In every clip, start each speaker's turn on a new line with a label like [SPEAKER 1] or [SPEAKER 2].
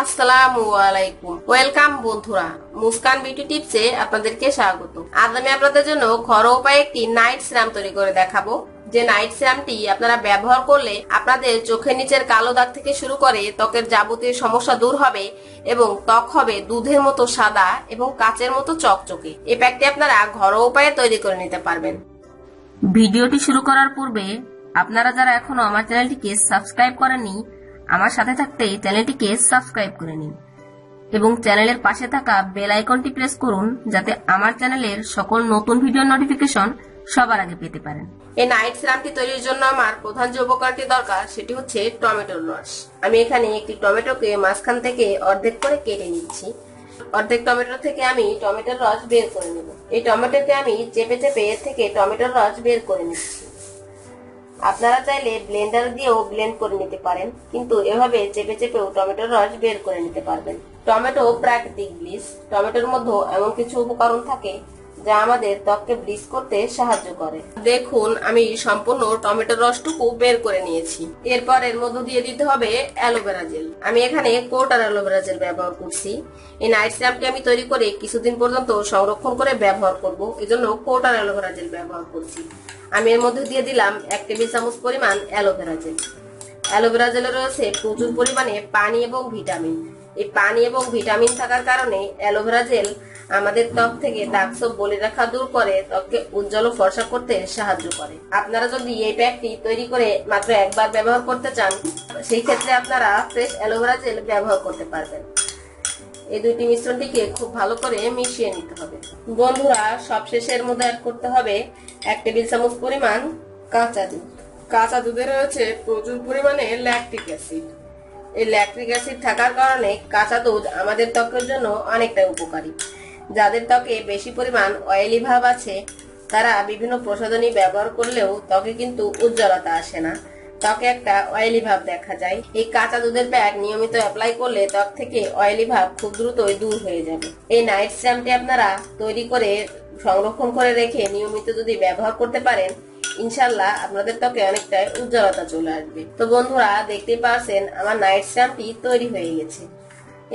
[SPEAKER 1] আসসালামু আলাইকুম। ওয়েলকাম বন্ধুরা, মুস্কান বিউটি টিপসে আপনাদেরকে স্বাগত। আজ আপনাদের জন্য ঘরোয়া উপায়ে একটি নাইট তৈরি করে দেখাবো। যে নাইট আপনারা ব্যবহার করলে আপনাদের চোখের নিচের কালো দাগ থেকে শুরু করে ত্বকের যাবতীয় সমস্যা দূর হবে এবং ত্বক হবে দুধের মতো সাদা এবং কাচের মতো চকচকে। এই প্যাকটি আপনারা ঘরোয়া উপায়ে তৈরি করে নিতে পারবেন। ভিডিওটি শুরু করার পূর্বে আপনারা যারা এখনও আমার চ্যানেলটিকে সাবস্ক্রাইব করেননি আমার সাথে থাকতে চ্যানেলটিকে সাবস্ক্রাইব করে নিন এবং চ্যানেলের পাশে থাকা বেল আইকনটি প্রেস করুন যাতে আমার চ্যানেলের সকল নতুন ভিডিও নোটিফিকেশন সবার আগে পেতে পারেন। এই নাইট সিরামটি তৈরির জন্য আমার প্রধান যে উপকরণটি দরকার সেটি হচ্ছে টমেটোর রস। আমি এখানে একটি টমেটোকে মাঝখান থেকে অর্ধেক করে কেটে নিচ্ছি। অর্ধেক টমেটো থেকে আমি টমেটোর রস বের করে নেব। এই টমেটোকে আমি চেপে চেপে এর থেকে টমেটোর রস বের করে নিচ্ছি। আপনারা চাইলে ব্লেন্ডার দিয়েও ব্লেন্ড করে নিতে পারেন, কিন্তু এভাবে চেপে চেপেও টমেটোর রস বের করে নিতে পারবেন। টমেটো প্রাকৃতিক ব্লিচ টমেটোর মধ্যে এমন কিছু উপকরণ থাকে যা আমাদের ত্বককে ব্লিচ করতে সাহায্য করে। দেখুন, আমি সম্পূর্ণ টমেটোর রসটুকু বের করে নিয়েছি। এরপর এর মধ্যে দিয়ে দিতে হবে অ্যালোভেরা জেল। আমি এখানে কোটার অ্যালোভেরা জেল ব্যবহার করছি। এই নাইট সিরাপটি আমি তৈরি করে কিছুদিন পর্যন্ত সংরক্ষণ করে ব্যবহার করব। এজন্য কোটার অ্যালোভেরা জেল ব্যবহার করছি। আমি এর মধ্যে দিয়ে দিলাম এক টেবিল চামচ পরিমাণ অ্যালোভেরা জেল। অ্যালোভেরা জেলে রয়েছে প্রচুর পরিমাণে পানি এবং ভিটামিন। এই পানি এবং ভিটামিন থাকার কারণে অ্যালোভেরা জেল আমাদের ত্বক থেকে দাগসব বলে রাখা দূর করে, ত্বককে উজ্জ্বল ও ফর্সা করতে সাহায্য করে। আপনারা যদি এই প্যাকটি তৈরি করে মাত্র একবার ব্যবহার করতে চান, সেই ক্ষেত্রে আপনারা ফ্রেশ অ্যালোভেরা জেল ব্যবহার করতে পারবেন। এই দুইটি মিশ্রণটিকে খুব ভালো করে মিশিয়ে নিতে হবে। বন্ধুরা সবশেষে এর মধ্যে অ্যাড করতে হবে এক টেবিল চামচ পরিমাণ কাঁচা দুধ। কাঁচা দুধে রয়েছে প্রচুর পরিমাণে ল্যাকটিক অ্যাসিড এই ল্যাকটিক অ্যাসিড থাকার কারণে কাঁচা দুধ আমাদের ত্বকের জন্য অনেকটা উপকারী। যাদের ত্বকে বেশি পরিমাণ অয়েলি ভাব আছে, তারা বিভিন্ন প্রসাধনী ব্যবহার করলেও ত্বকে কিন্তু উজ্জ্বলতা আসে না। ত্বকে একটা অয়েলি ভাব দেখা যায়। এই কাঁচা দুধের প্যাক নিয়মিত অ্যাপ্লাই করলে ত্বক থেকে অয়েলি ভাব খুব দ্রুতই দূর হয়ে যাবে। এই নাইট স্ট্যাম্পটি আপনারা তৈরি করে সংরক্ষণ করে রেখে নিয়মিত যদি ব্যবহার করতে পারেন, ইনশাল্লাহ আপনাদের ত্বকে অনেকটাই উজ্জ্বলতা চলে আসবে। তো বন্ধুরা দেখতে পাচ্ছেন আমার নাইট স্ট্যাম্পটি তৈরি হয়ে গেছে।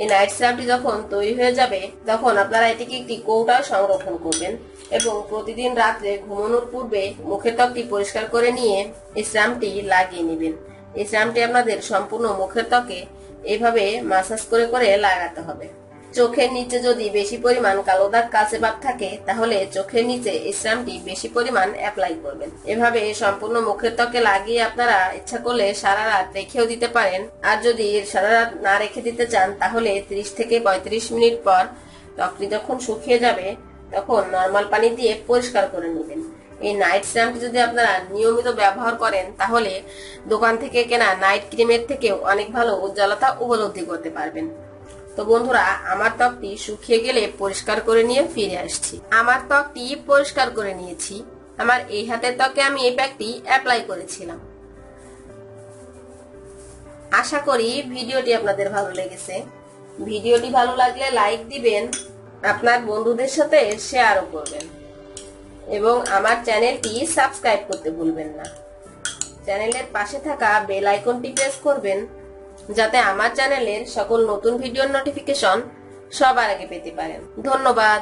[SPEAKER 1] এই নাইট সিরামটি যখন তৈরি হয়ে যাবে, তখন আপনারা এটিকে একটি কৌটায় সংরক্ষণ করবেন এবং প্রতিদিন রাত্রে ঘুমানোর পূর্বে মুখের ত্বকটি পরিষ্কার করে নিয়ে এই সিরামটি লাগিয়ে নেবেন। এই সিরামটি আপনাদের সম্পূর্ণ মুখের ত্বকে এইভাবে মাসাজ করে করে লাগাতে হবে। চোখের নিচে যদি বেশি পরিমাণ কালো দাগ কাছে ভাব থাকে, তাহলে চোখের নিচে এই সিরামটি বেশি পরিমাণ অ্যাপ্লাই করবেন। এভাবে সম্পূর্ণ মুখের ত্বকে লাগিয়ে আপনারা ইচ্ছা করলে সারা রাত রেখেও দিতে পারেন। আর যদি সারা রাত না রেখে দিতে চান, তাহলে 30 থেকে পঁয়ত্রিশ মিনিট পর ত্বকটি যখন শুকিয়ে যাবে, তখন নর্মাল পানি দিয়ে পরিষ্কার করে নেবেন। এই নাইট সিরামটি যদি আপনারা নিয়মিত ব্যবহার করেন, তাহলে দোকান থেকে কেনা নাইট ক্রিমের থেকেও অনেক ভালো উজ্জ্বলতা উপলব্ধি করতে পারবেন। তো বন্ধুরা, আমার ত্বকটি শুকিয়ে গেলে পরিষ্কার করে নিয়ে ফিরে আসছি। আমার ত্বকটি পরিষ্কার করে নিয়েছি। আমার এই হাতের ত্বকে আমি এই প্যাকটি অ্যাপ্লাই করেছিলাম। আশা করি ভিডিওটি আপনাদের ভালো লেগেছে। ভিডিওটি ভালো লাগলে লাইক দিবেন, আপনার বন্ধুদের সাথে শেয়ারও করবেন। এবং আমার চ্যানেলটি সাবস্ক্রাইব করতে ভুলবেন না। চ্যানেলের পাশে থাকা বেল আইকনটি প্রেস করবেন। যাতে আমার চ্যানেলের সকল নতুন ভিডিওর নোটিফিকেশন সবার আগে পেতে পারেন। ধন্যবাদ।